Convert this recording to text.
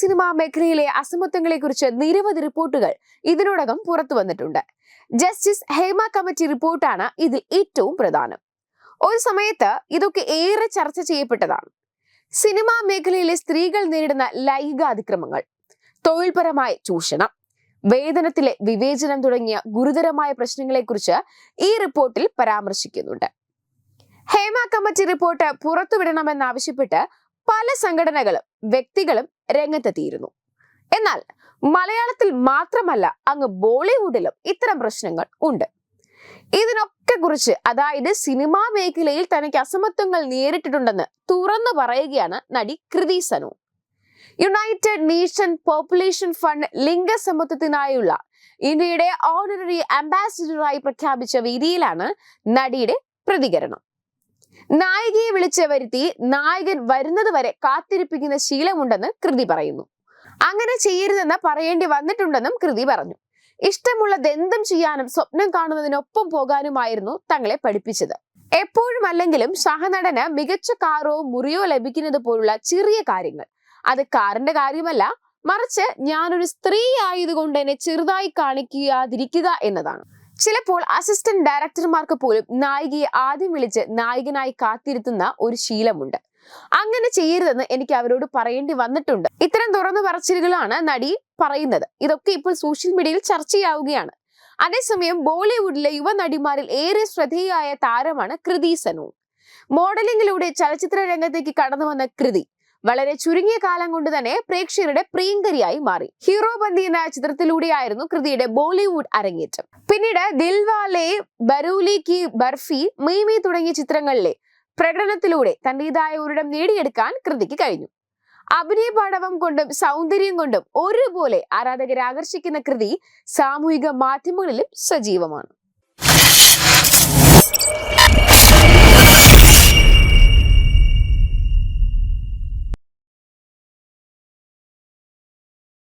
Cinema മേഖലയിലെ അസമത്വങ്ങളെ കുറിച്ച് നിരവധി റിപ്പോർട്ടുകൾ ഇതിനോടകം പുറത്തു വന്നിട്ടുണ്ട്. ജസ്റ്റിസ് ഹേമ കമ്മിറ്റി റിപ്പോർട്ടാണ് ഇതിൽ ഏറ്റവും പ്രധാനം. ഒരു സമയത്ത് ഇതൊക്കെ ഏറെ ചർച്ച ചെയ്യപ്പെട്ടതാണ്. സിനിമാ മേഖലയിലെ സ്ത്രീകൾ നേരിടുന്ന ലൈംഗികാതിക്രമങ്ങൾ തൊഴിൽപരമായ ചൂഷണം വേതനത്തിലെ വിവേചനം തുടങ്ങിയ ഗുരുതരമായ പ്രശ്നങ്ങളെക്കുറിച്ച് ഈ റിപ്പോർട്ടിൽ പരാമർശിക്കുന്നുണ്ട്. ഹേമ കമ്മിറ്റി റിപ്പോർട്ട് പുറത്തുവിടണമെന്നാവശ്യപ്പെട്ട് പല സംഘടനകളും വ്യക്തികളും രംഗത്തെത്തിയിരുന്നു. എന്നാൽ മലയാളത്തിൽ മാത്രമല്ല അങ്ങ് ബോളിവുഡിലും ഇത്തരം പ്രശ്നങ്ങൾ ഉണ്ട്. ഇതിനൊക്കെ കുറിച്ച് അതായത് സിനിമാ മേഖലയിൽ തനിക്ക് അസമത്വങ്ങൾ നേരിട്ടിട്ടുണ്ടെന്ന് തുറന്നു പറയുകയാണ് നടി Kriti Sanon. United Nation Population Fund ലിംഗസമത്വത്തിനായുള്ള ഇന്ത്യയുടെ ഓണററി അംബാസിഡറായി പ്രഖ്യാപിച്ച വേദിയിലാണ് നടിയുടെ പ്രതികരണം. നായികയെ വിളിച്ച് വരുത്തി നായകൻ വരുന്നത് വരെ കാത്തിരിപ്പിക്കുന്ന ശീലമുണ്ടെന്ന് കൃതി പറയുന്നു. അങ്ങനെ ചെയ്യരുതെന്ന് പറയേണ്ടി വന്നിട്ടുണ്ടെന്നും കൃതി പറഞ്ഞു. ഇഷ്ടമുള്ളതെന്തും ചെയ്യാനും സ്വപ്നം കാണുന്നതിനൊപ്പം പോകാനുമായിരുന്നു തങ്ങളെ പഠിപ്പിച്ചത്. എപ്പോഴും അല്ലെങ്കിലും സഹനടന് മികച്ച കാറോ മുറിയോ ലഭിക്കുന്നത് പോലുള്ള ചെറിയ കാര്യങ്ങൾ. അത് കാറിന്റെ കാര്യമല്ല മറിച്ച് ഞാനൊരു സ്ത്രീ ആയതുകൊണ്ട് എന്നെ ചെറുതായി കാണിക്കാതിരിക്കുക എന്നതാണ്. ചിലപ്പോൾ അസിസ്റ്റന്റ് ഡയറക്ടർമാർക്ക് പോലും നായികയെ ആദ്യം വിളിച്ച് നായകനായി കാത്തിരുത്തുന്ന ഒരു ശീലമുണ്ട്. അങ്ങനെ ചെയ്യരുതെന്ന് എനിക്ക് അവരോട് പറയേണ്ടി വന്നിട്ടുണ്ട്. ഇത്തരം തുറന്നു പറച്ചിലുകളാണ് നടി പറയുന്നത്. ഇതൊക്കെ ഇപ്പോൾ സോഷ്യൽ മീഡിയയിൽ ചർച്ചയാവുകയാണ്. അതേസമയം ബോളിവുഡിലെ യുവ നടിമാരിൽ ഏറെ ശ്രദ്ധേയായ താരമാണ് കൃതി സനു. മോഡലിംഗിലൂടെ ചലച്ചിത്ര രംഗത്തേക്ക് കടന്നു വന്ന കൃതി വളരെ ചുരുങ്ങിയ കാലം കൊണ്ട് തന്നെ പ്രേക്ഷകരുടെ പ്രിയങ്കരിയായി മാറി. ഹീറോ ബന്ദി എന്ന ചിത്രത്തിലൂടെയായിരുന്നു കൃതിയുടെ ബോളിവുഡ് അരങ്ങേറ്റം. പിന്നീട് ദിൽവാലെ ബരൂലി കി ബർഫി മീമി തുടങ്ങിയ ചിത്രങ്ങളിലെ പ്രകടനത്തിലൂടെ തന്റേതായ ഒരിടം നേടിയെടുക്കാൻ കൃതിക്ക് കഴിഞ്ഞു. അഭിനയ പാടവം കൊണ്ടും സൗന്ദര്യം കൊണ്ടും ഒരുപോലെ ആരാധകരെ ആകർഷിക്കുന്ന കൃതി സാമൂഹിക മാധ്യമങ്ങളിലും സജീവമാണ്.